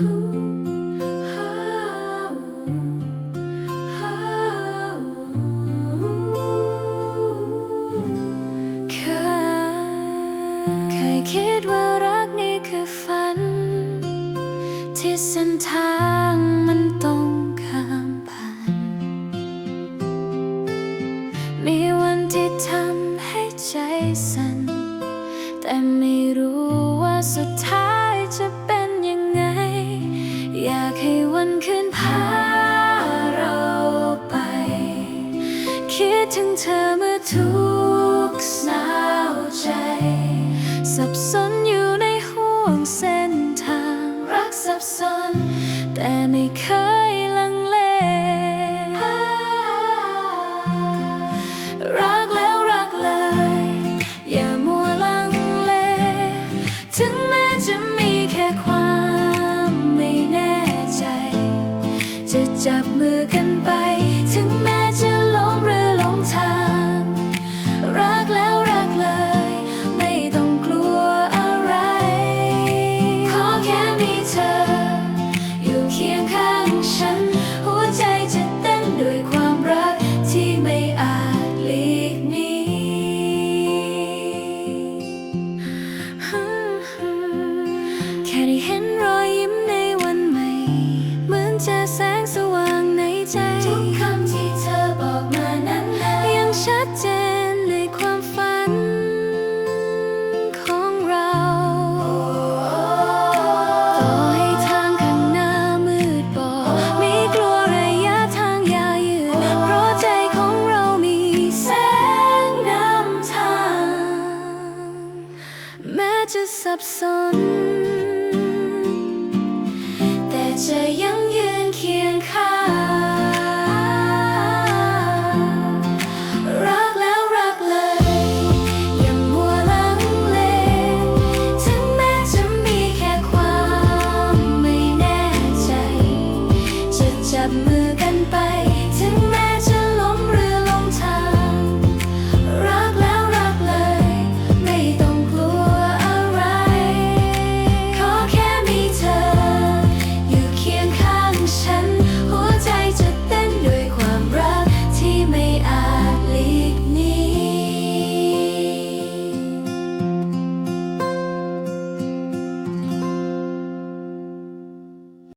เคยคยคิดว่ารักนี่คือฝัน ที่เส้นทางมันต้องข้ามผ่าน มีวันที่ทำให้ใจสั่นแต่ไม่รู้ว่าสุดท้ายจะเป็น วันคืนพาเราไป คิดถึงเธอเมื่อทุกข์หนาวใจ สับสนอยู่ในห่วงเส้นทาง รักสับสน แต่ไม่เคยลังเลรัก จับมือกันไป ถึงแม้จะล้มหรือหลงทาง รักแล้วรักเลย ไม่ต้องกลัวอะไร ขอแค่มีเธอ อยู่เคียงข้างฉัน หัวใจจะเต้นด้วยความรักที่ไม่อาจหลีกหนีแค่ได้เห็นรอยยิ้มในวันใหม่ เหมือนจอแส ทุกคำที่เธอบอกมานั้นยังชัดเจนในความฝันของเรา ต่อให้ทางข้างหน้ามืดบอดไม่กลัวระยะทางยาวยืนเพราะใจของเรามีแสงนำทาง แม้จะสับสน